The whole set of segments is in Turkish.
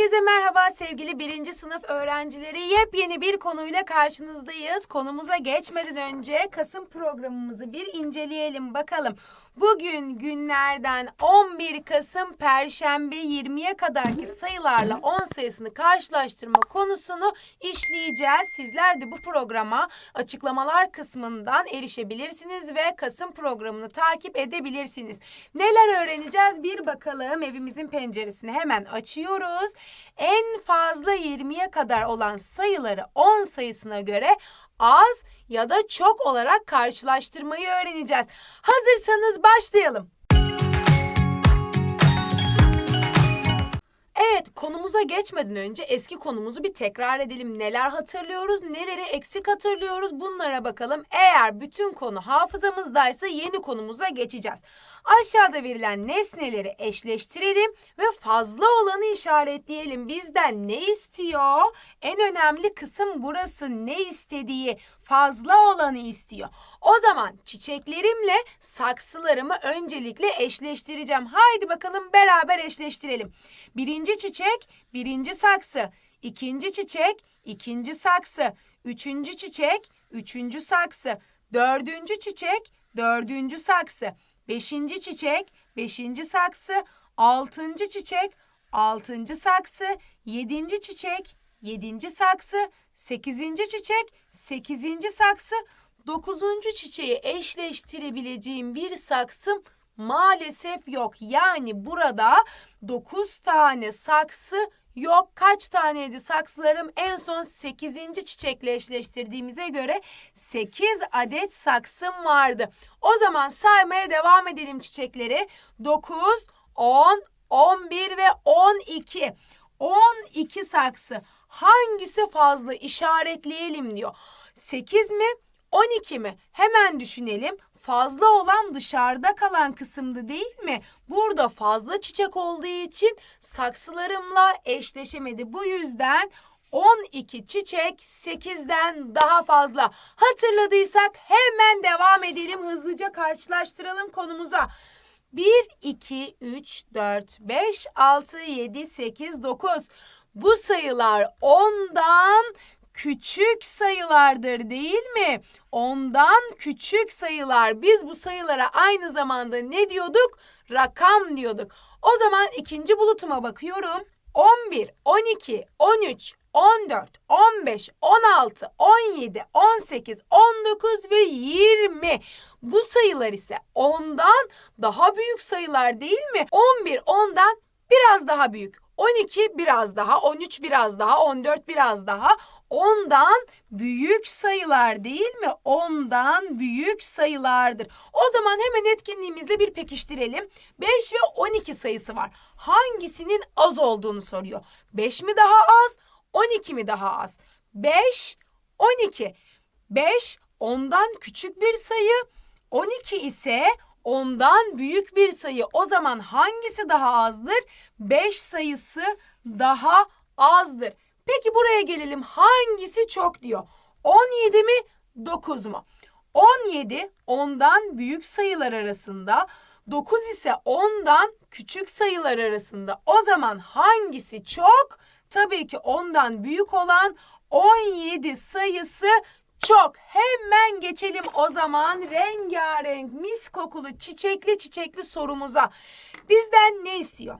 Herkese merhaba sevgili birinci sınıf öğrencileri. Yepyeni bir konuyla karşınızdayız. Konumuza geçmeden önce Kasım programımızı bir inceleyelim bakalım. Bugün günlerden 11 Kasım Perşembe 20'ye kadarki sayılarla 10 sayısını karşılaştırma konusunu işleyeceğiz. Sizler de bu programa açıklamalar kısmından erişebilirsiniz ve Kasım programını takip edebilirsiniz. Neler öğreneceğiz bir bakalım. Evimizin penceresini hemen açıyoruz. En fazla 20'ye kadar olan sayıları 10 sayısına göre az ya da çok olarak karşılaştırmayı öğreneceğiz. Hazırsanız başlayalım. Evet, konumuza geçmeden önce eski konumuzu bir tekrar edelim. Neler hatırlıyoruz, neleri eksik hatırlıyoruz bunlara bakalım. Eğer bütün konu hafızamızdaysa yeni konumuza geçeceğiz. Aşağıda verilen nesneleri eşleştirelim ve fazla olanı işaretleyelim. Bizden ne istiyor? En önemli kısım burası ne istediği fazla olanı istiyor. O zaman çiçeklerimle saksılarımı öncelikle eşleştireceğim. Haydi bakalım beraber eşleştirelim. Birinci çiçek, birinci saksı. İkinci çiçek, ikinci saksı. Üçüncü çiçek, üçüncü saksı. Dördüncü çiçek, dördüncü saksı. Beşinci çiçek, beşinci saksı. Altıncı çiçek, altıncı saksı. Yedinci çiçek, yedinci saksı. Sekizinci çiçek, sekizinci saksı. Dokuzuncu çiçeği eşleştirebileceğim bir saksım maalesef yok. Yani burada dokuz tane saksı yok. Kaç taneydi saksılarım? En son sekizinci çiçekle eşleştirdiğimize göre sekiz adet saksım vardı. O zaman saymaya devam edelim çiçekleri. Dokuz, on, on bir ve on iki. On iki saksı. Hangisi fazla işaretleyelim diyor. 8 mi 12 mi? Hemen düşünelim. Fazla olan dışarıda kalan kısımdı değil mi? Burada fazla çiçek olduğu için saksılarımla eşleşemedi. Bu yüzden 12 çiçek 8'den daha fazla. Hatırladıysak hemen devam edelim. Hızlıca karşılaştıralım konumuza. 1, 2, 3, 4, 5, 6, 7, 8, 9. Bu sayılar ondan küçük sayılardır değil mi? Ondan küçük sayılar. Biz bu sayılara aynı zamanda ne diyorduk? Rakam diyorduk. O zaman ikinci bulutuma bakıyorum. 11, 12, 13, 14, 15, 16, 17, 18, 19 ve 20. Bu sayılar ise ondan daha büyük sayılar değil mi? 11 ondan biraz daha büyük. 12 biraz daha, 13 biraz daha, 14 biraz daha. Ondan büyük sayılar değil mi? Ondan büyük sayılardır. O zaman hemen etkinliğimizle bir pekiştirelim. 5 ve 12 sayısı var. Hangisinin az olduğunu soruyor. 5 mi daha az, 12 mi daha az? 5, 12. 5 ondan küçük bir sayı, 12 ise ondan büyük bir sayı. O zaman hangisi daha azdır? 5 sayısı daha azdır. Peki buraya gelelim. Hangisi çok diyor? 17 mi 9 mu? 17 ondan büyük sayılar arasında, 9 ise ondan küçük sayılar arasında. O zaman hangisi çok? Tabii ki ondan büyük olan 17 sayısı çok. Hemen geçelim o zaman rengarenk mis kokulu çiçekli çiçekli sorumuza. Bizden ne istiyor?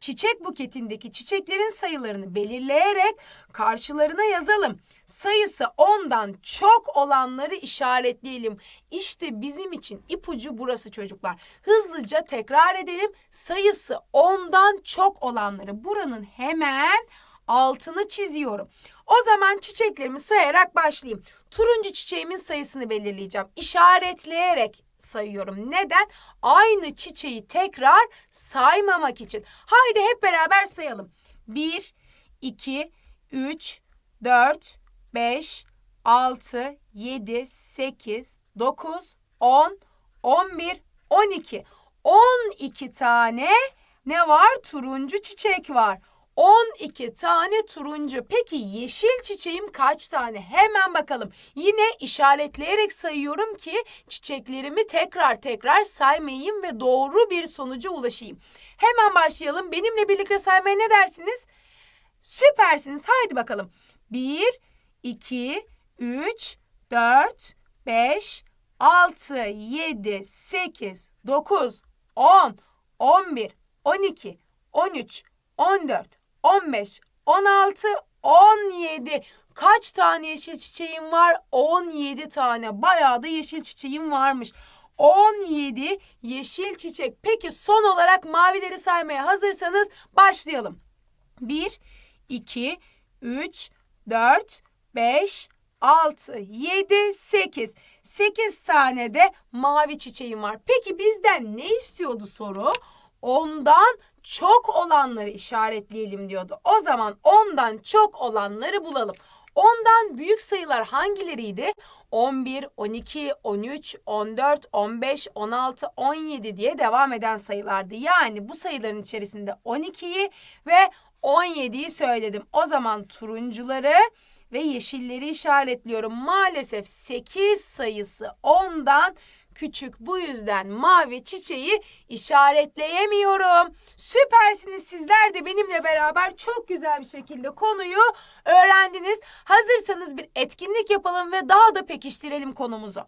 Çiçek buketindeki çiçeklerin sayılarını belirleyerek karşılarına yazalım. Sayısı ondan çok olanları işaretleyelim. İşte bizim için ipucu burası çocuklar. Hızlıca tekrar edelim. Sayısı ondan çok olanları buranın hemen altını çiziyorum. O zaman çiçeklerimi sayarak başlayayım. Turuncu çiçeğimin sayısını belirleyeceğim. İşaretleyerek sayıyorum. Neden? Aynı çiçeği tekrar saymamak için. Haydi hep beraber sayalım. 1, 2, 3, 4, 5, 6, 7, 8, 9, 10, 11, 12. 12 tane ne var? Turuncu çiçek var. 12 tane turuncu. Peki yeşil çiçeğim kaç tane? Hemen bakalım. Yine işaretleyerek sayıyorum ki çiçeklerimi tekrar tekrar saymayayım ve doğru bir sonuca ulaşayım. Hemen başlayalım. Benimle birlikte saymaya ne dersiniz? Süpersiniz. Haydi bakalım. 1, 2, 3, 4, 5, 6, 7, 8, 9, 10, 11, 12, 13, 14, 15, 16, 17. Kaç tane yeşil çiçeğim var? 17 tane. Bayağı da yeşil çiçeğim varmış. 17 yeşil çiçek. Peki son olarak mavileri saymaya hazırsanız başlayalım. 1, 2, 3, 4, 5, 6, 7, 8. 8 tane de mavi çiçeğim var. Peki bizden ne istiyordu soru? Ondan çok olanları işaretleyelim diyordu. O zaman ondan çok olanları bulalım. Ondan büyük sayılar hangileriydi? 11, 12, 13, 14, 15, 16, 17 diye devam eden sayılardı. Yani bu sayıların içerisinde 12'yi ve 17'yi söyledim. O zaman turuncuları ve yeşilleri işaretliyorum. Maalesef 8 sayısı 10'dan küçük. Bu yüzden mavi çiçeği işaretleyemiyorum. Süpersiniz sizler de benimle beraber çok güzel bir şekilde konuyu öğrendiniz. Hazırsanız bir etkinlik yapalım ve daha da pekiştirelim konumuzu.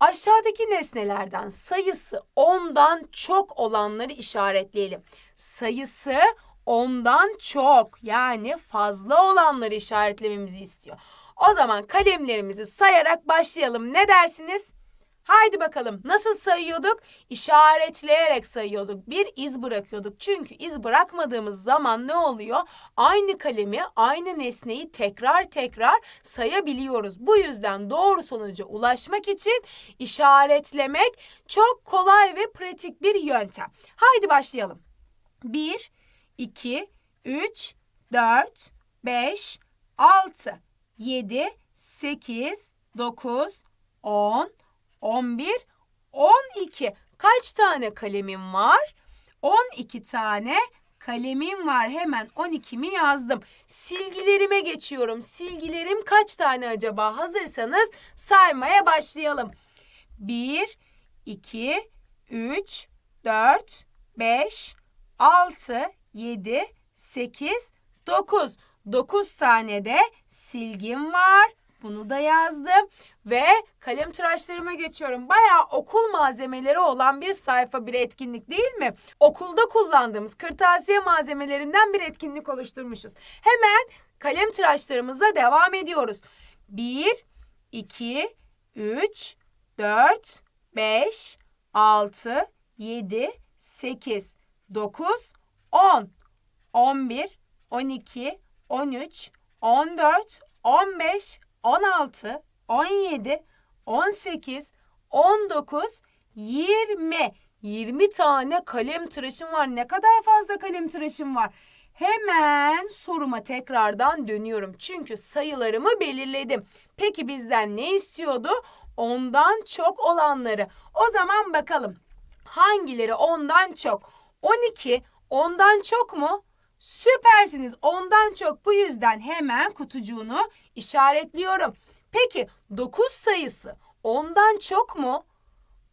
Aşağıdaki nesnelerden sayısı ondan çok olanları işaretleyelim. Sayısı ondan çok yani fazla olanları işaretlememizi istiyor. O zaman kalemlerimizi sayarak başlayalım. Ne dersiniz? Haydi bakalım nasıl sayıyorduk? İşaretleyerek sayıyorduk. Bir iz bırakıyorduk. Çünkü iz bırakmadığımız zaman ne oluyor? Aynı kalemi, aynı nesneyi tekrar tekrar sayabiliyoruz. Bu yüzden doğru sonuca ulaşmak için işaretlemek çok kolay ve pratik bir yöntem. Haydi başlayalım. 1, 2, 3, 4, 5, 6, 7, 8, 9, 10, 11, 12. Kaç tane kalemim var? 12 tane kalemim var. Hemen 12'mi yazdım. Silgilerime geçiyorum. Silgilerim kaç tane acaba? Hazırsanız saymaya başlayalım. 1, 2, 3, 4, 5, 6, 7, 8, 9. 9 tane de silgim var. Bunu da yazdım ve kalem tıraşlarıma geçiyorum. Bayağı okul malzemeleri olan bir sayfa bir etkinlik değil mi? Okulda kullandığımız kırtasiye malzemelerinden bir etkinlik oluşturmuşuz. Hemen kalem tıraşlarımızla devam ediyoruz. 1, 2, 3, 4, 5, 6, 7, 8, 9, 10, 11, 12, 13, 14, 15, 16, 17, 18, 19, 20. 20 tane kalem tıraşım var. Ne kadar fazla kalem tıraşım var. Hemen soruma tekrardan dönüyorum. Çünkü sayılarımı belirledim. Peki bizden ne istiyordu? Ondan çok olanları. O zaman bakalım. Hangileri ondan çok? 12 ondan çok mu? Süpersiniz. Ondan çok. Bu yüzden hemen kutucuğunu işaretliyorum. Peki 9 sayısı ondan çok mu?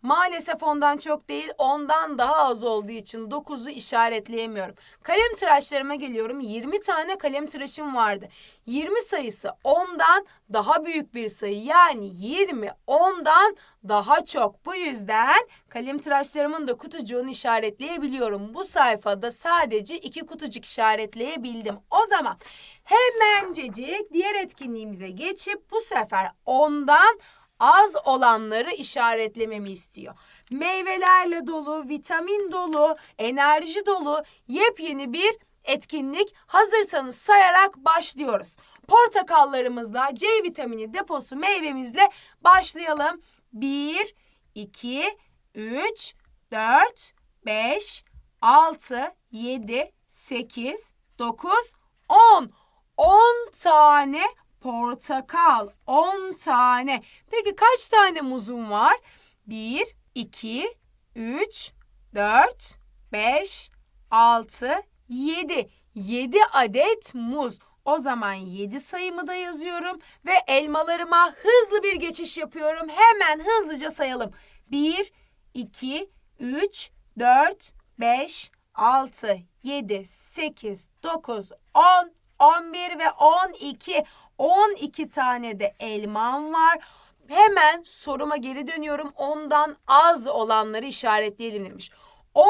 Maalesef ondan çok değil, ondan daha az olduğu için 9'u işaretleyemiyorum. Kalem tıraşlarıma geliyorum. 20 tane kalem tıraşım vardı. 20 sayısı ondan daha büyük bir sayı. Yani 20 ondan daha çok. Bu yüzden kalem tıraşlarımın da kutucuğunu işaretleyebiliyorum. Bu sayfada sadece iki kutucuk işaretleyebildim. O zaman hemencecik diğer etkinliğimize geçip bu sefer ondan az olanları işaretlememi istiyor. Meyvelerle dolu, vitamin dolu, enerji dolu yepyeni bir etkinlik. Hazırsanız sayarak başlıyoruz. Portakallarımızla C vitamini deposu meyvemizle başlayalım. 1, 2, 3, 4, 5, 6, 7, 8, 9, 10. 10 tane portakal 10 tane. Peki kaç tane muzum var? 1, 2, 3, 4, 5, 6, 7. 7 adet muz. O zaman 7 sayımı da yazıyorum ve elmalarıma hızlı bir geçiş yapıyorum. Hemen hızlıca sayalım. 1, 2, 3, 4, 5, 6, 7, 8, 9, 10, 11 ve 12. 12 tane de elmam var. Hemen soruma geri dönüyorum. Ondan az olanları işaretleyelim demiş. 10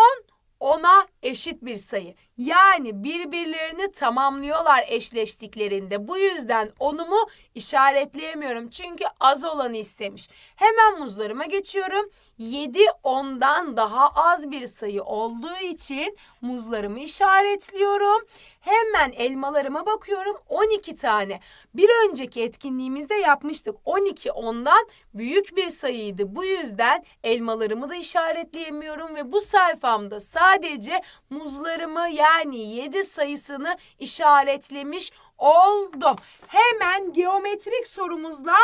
ona eşit bir sayı. Yani birbirlerini tamamlıyorlar eşleştiklerinde. Bu yüzden onumu işaretleyemiyorum. Çünkü az olanı istemiş. Hemen muzlarıma geçiyorum. 7 ondan daha az bir sayı olduğu için muzlarımı işaretliyorum. Hemen elmalarıma bakıyorum. 12 tane. Bir önceki etkinliğimizde yapmıştık. 12 ondan büyük bir sayıydı. Bu yüzden elmalarımı da işaretleyemiyorum ve bu sayfamda sadece muzlarımı yani 7 sayısını işaretlemiş oldum. Hemen geometrik sorumuzla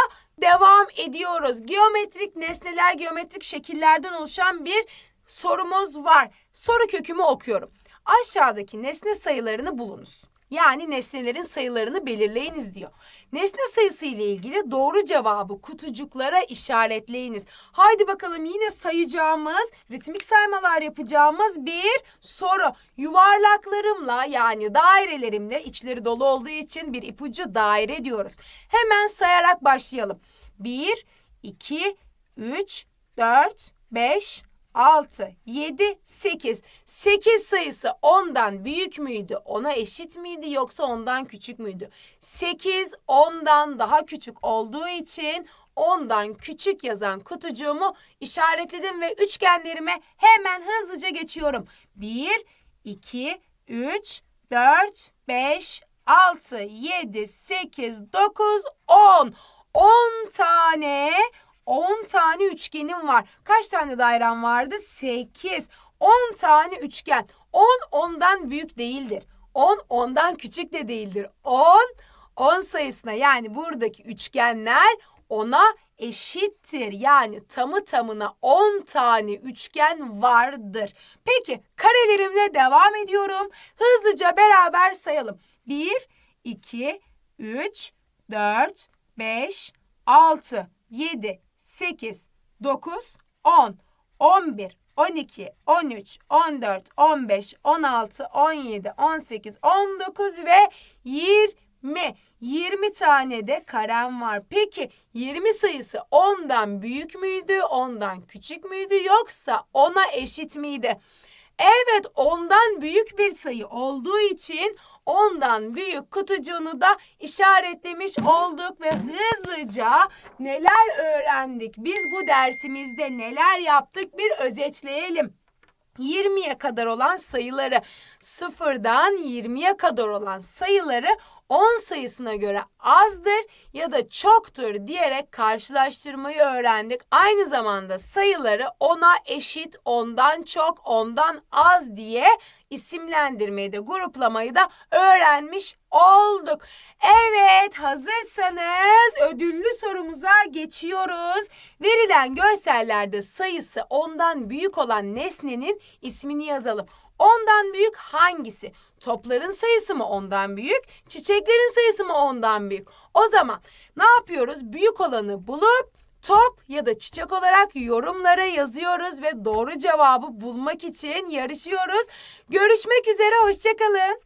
devam ediyoruz. Geometrik nesneler, geometrik şekillerden oluşan bir sorumuz var. Soru kökümü okuyorum. Aşağıdaki nesne sayılarını bulunuz. Yani nesnelerin sayılarını belirleyiniz diyor. Nesne sayısı ile ilgili doğru cevabı kutucuklara işaretleyiniz. Haydi bakalım yine sayacağımız, ritmik saymalar yapacağımız bir soru. Yuvarlaklarımla yani dairelerimle içleri dolu olduğu için bir ipucu daire diyoruz. Hemen sayarak başlayalım. 1, 2, 3, 4, 5, 6, 7, 8. 8 sayısı 10'dan büyük müydü? 10'a eşit miydi yoksa ondan küçük müydü? 8 10'dan daha küçük olduğu için 10'dan küçük yazan kutucuğumu işaretledim ve üçgenlerime hemen hızlıca geçiyorum. 1, 2, 3, 4, 5, 6, 7, 8, 9, 10. 10 tane 10 tane üçgenim var. Kaç tane dairem vardı? 8. 10 tane üçgen. 10 ondan büyük değildir. 10 ondan küçük de değildir. 10 10 sayısına yani buradaki üçgenler ona eşittir. Yani tamı tamına 10 tane üçgen vardır. Peki karelerimle devam ediyorum. Hızlıca beraber sayalım. 1, 2, 3, 4, 5, 6, 7, 8, 9, 10, 11, 12, 13, 14, 15, 16, 17, 18, 19 ve 20. 20 tane de karem var. Peki 20 sayısı 10'dan büyük müydü, 10'dan küçük müydü yoksa 10'a eşit miydi? Evet ondan büyük bir sayı olduğu için ondan büyük kutucuğunu da işaretlemiş olduk ve hızlıca neler öğrendik? Biz bu dersimizde neler yaptık bir özetleyelim. 20'ye kadar olan sayıları sıfırdan 20'ye kadar olan sayıları 10 sayısına göre azdır ya da çoktur diyerek karşılaştırmayı öğrendik. Aynı zamanda sayıları 10'a eşit, ondan çok, ondan az diye isimlendirmeyi de gruplamayı da öğrenmiş olduk. Evet hazırsanız ödüllü sorumuza geçiyoruz. Verilen görsellerde sayısı ondan büyük olan nesnenin ismini yazalım. Ondan büyük hangisi? Topların sayısı mı ondan büyük? Çiçeklerin sayısı mı ondan büyük? O zaman ne yapıyoruz? Büyük olanı bulup top ya da çiçek olarak yorumlara yazıyoruz ve doğru cevabı bulmak için yarışıyoruz. Görüşmek üzere, hoşçakalın.